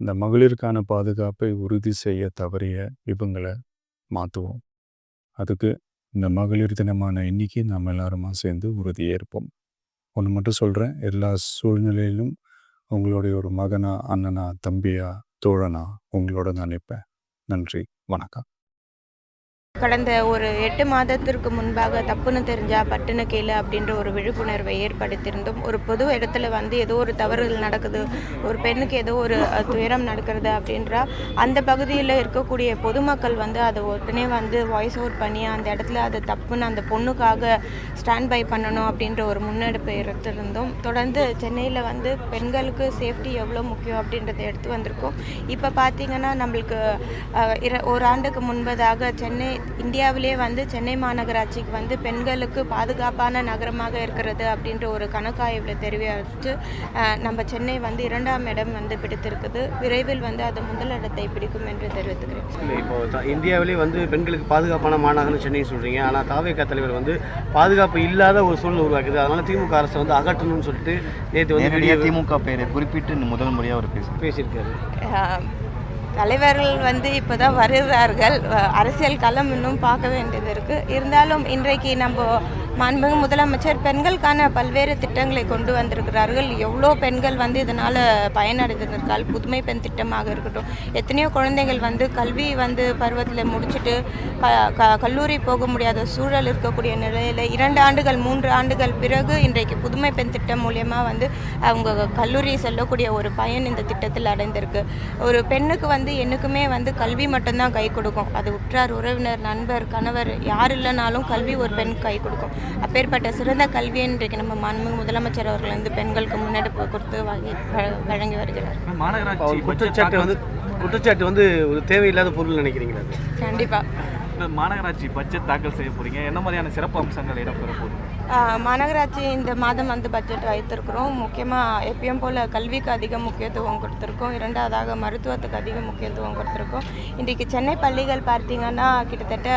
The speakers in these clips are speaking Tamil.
இந்த மகளிருக்கான பாதுகாப்பை உறுதி செய்ய தவறிய இவங்களை மாற்றுவோம் அதுக்கு இந்த மகளிர் தினமான இன்னைக்கு நாம் எல்லாருமா சேர்ந்து உறுதியேற்போம். ஒன்று மட்டும் சொல்கிறேன் எல்லா சூழ்நிலையிலும் உங்களுடைய ஒரு மகனா, அண்ணனா, தம்பியா, தோழனா உங்களோட நான் நினைப்பேன் நன்றி. வணக்கம். கடந்த ஒரு எட்டு மாதத்திற்கு முன்பாக தப்புன்னு தெரிஞ்சா பட்டுன்னு கேளு அப்படின்ற ஒரு விழிப்புணர்வை ஏற்படுத்தியிருந்தோம். ஒரு பொது இடத்துல வந்து ஏதோ ஒரு தவறுகள் நடக்குது, ஒரு பெண்ணுக்கு ஏதோ ஒரு துயரம் நடக்கிறது அப்படின்றா, அந்த பகுதியில் இருக்கக்கூடிய பொதுமக்கள் வந்து அதை உடனே வந்து வாய்ஸ் அவுட் பண்ணி அந்த இடத்துல அது தப்புன்னு அந்த பொண்ணுக்காக ஸ்டாண்ட் பை பண்ணணும் அப்படின்ற ஒரு முன்னெடுப்பை எடுத்திருந்தோம். தொடர்ந்து சென்னையில் வந்து பெண்களுக்கு சேஃப்டி எவ்வளோ முக்கியம் அப்படின்றத எடுத்து வந்திருக்கோம். இப்போ பார்த்தீங்கன்னா, நம்மளுக்கு இர ஒரு ஆண்டுக்கு முன்பதாக சென்னை இந்தியாவிலேயே வந்து சென்னை மாநகராட்சிக்கு வந்து பெண்களுக்கு பாதுகாப்பான நகரமாக இருக்கிறது அப்படின்ற ஒரு கணக்காய்வுல தெரிவிச்சு, அ நம்ம சென்னை வந்து 2ஆம் இடம் வந்து பிடித்திருக்குது. விரைவில் வந்து அது முதலிடத்தை பிடிக்கும் என்று தெரிவித்துக்கிறேன். இப்போ த இந்தியாவிலேயே வந்து பெண்களுக்கு பாதுகாப்பான மாநகரம் சென்னைன்னு சொல்றீங்க. ஆனா தாவேகா தலைவர் வந்து பாதுகாப்பு இல்லாத ஒரு சூழ்நிலை உருவாக்குது. அதனால திமுக அரச வந்து அகற்றணும்னு சொல்லிட்டு நேத்து வந்து திமுக பேரை குறிப்பிட்டு முதல் முறையா அவர் பேசுறாரு. பேசியிருக்காரு. தலைவர்கள் வந்து இப்போ தான் வருகிறார்கள். அரசியல் களம் இன்னும் பார்க்க வேண்டியது இருக்கு. இருந்தாலும் இன்றைக்கு நம்ம மாண்புமிகு முதலமைச்சர் பெண்களுக்கான பல்வேறு திட்டங்களை கொண்டு வந்திருக்கிறார்கள். எவ்வளோ பெண்கள் வந்து இதனால் பயனடைந்திருக்கால். புதுமை பெண் திட்டமாக இருக்கட்டும், எத்தனையோ குழந்தைகள் வந்து கல்வி வந்து பருவத்தில் முடிச்சுட்டு க க கல்லூரி போக முடியாத சூழல் இருக்கக்கூடிய நிலையில் இரண்டு ஆண்டுகள், மூன்று ஆண்டுகள் பிறகு இன்றைக்கு புதுமை பெண் திட்டம் மூலயமா வந்து அவங்க கல்லூரி செல்லக்கூடிய ஒரு பயன் இந்த திட்டத்தில் அடைந்திருக்கு. ஒரு பெண்ணுக்கு வந்து என்னைக்குமே வந்து கல்வி மட்டும்தான் கை கொடுக்கும். அது உற்றார், உறவினர், நண்பர், கணவர் யார் இல்லைனாலும் கல்வி ஒரு பெண் கை கொடுக்கும். அப்பேற்பட்ட சிறந்த கல்வியை இன்றைக்கு நம்ம மாண்புமிகு முதலமைச்சர் அவர்கள் வந்து பெண்களுக்கு முன்னெடுப்பு கொடுத்து வகை வ வழங்கி வருகிறார். மாநகராட்சி குற்றச்சாட்டு வந்து குற்றச்சாட்டு வந்து ஒரு தேவையில்லாத பொருள் நினைக்கிறீங்களா அது? கண்டிப்பா. மாநகராட்சி பட்ஜெட் தாக்கல் செய்ய போறீங்க என்ன மாதிரியான சிறப்பு அம்சங்கள் இடம்பெற போகுது மாநகராட்சி இந்த மாதம் வந்து பட்ஜெட் வைத்திருக்கிறோம். முக்கியமாக எப்பயும் போல் கல்விக்கு அதிக முக்கியத்துவம் கொடுத்துருக்கோம். இரண்டாவதாக மருத்துவத்துக்கு அதிக முக்கியத்துவம் கொடுத்துருக்கோம். இன்றைக்கு சென்னை பள்ளிகள் பார்த்தீங்கன்னா கிட்டத்தட்ட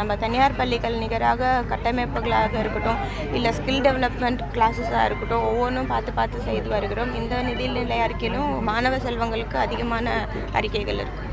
நம்ம தனியார் பள்ளிகள் நிகராக கட்டமைப்புகளாக இருக்கட்டும், இல்லை ஸ்கில் டெவலப்மெண்ட் கிளாஸஸாக இருக்கட்டும், ஒவ்வொன்றும் பார்த்து பார்த்து செய்து வருகிறோம். இந்த நிதிநிலை அறிக்கையிலும் மாணவ செல்வங்களுக்கு அதிகமான அறிக்கைகள் இருக்குது.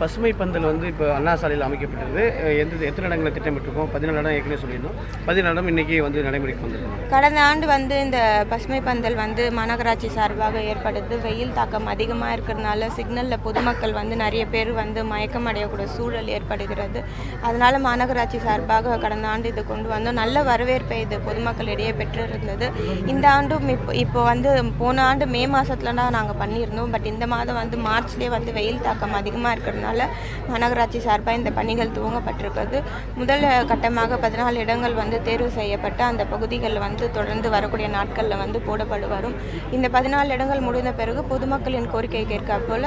பசுமை பந்தல் வந்து இப்போ அண்ணா சாலையில் அமைக்கப்பட்டது. எந்த எத்தனை இடங்களை திட்டமிட்டிருக்கோம்? 14 இடம் ஏற்கனவே சொல்லியிருந்தோம். 14 இடம் இன்றைக்கி வந்து நடைமுறைக்கு வந்திருக்கோம் கடந்த ஆண்டு வந்து இந்த பசுமை பந்தல் வந்து மாநகராட்சி சார்பாக ஏற்படுது. வெயில் தாக்கம் அதிகமாக இருக்கிறதுனால சிக்னலில் பொதுமக்கள் வந்து நிறைய பேர் வந்து மயக்கம் அடையக்கூடிய சூழல் ஏற்படுகிறது. அதனால் மாநகராட்சி சார்பாக கடந்த ஆண்டு இது கொண்டு வந்தோம். நல்ல வரவேற்பை இது பொதுமக்களிடையே பெற்றிருந்தது. இந்த ஆண்டும் இப்போ இப்போ வந்து போன ஆண்டு மே மாதத்துல தான் நாங்கள் பண்ணியிருந்தோம். பட் இந்த மாதம் வந்து மார்ச்லேயே வந்து வெயில் தாக்கம் அதிகமாக இருக்குது இருக்கிறதுனால மாநகராட்சி சார்பாக இந்த பணிகள் துவங்கப்பட்டிருக்கிறது. முதல் கட்டமாக 14 இடங்கள் வந்து தேர்வு செய்யப்பட்டு அந்த பகுதிகளில் வந்து தொடர்ந்து வரக்கூடிய நாட்களில் வந்து போடப்பட்டு வரும். இந்த 14 இடங்கள் முடிந்த பிறகு பொதுமக்களின் கோரிக்கை கேட்க போல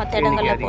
மற்ற இடங்களில் போட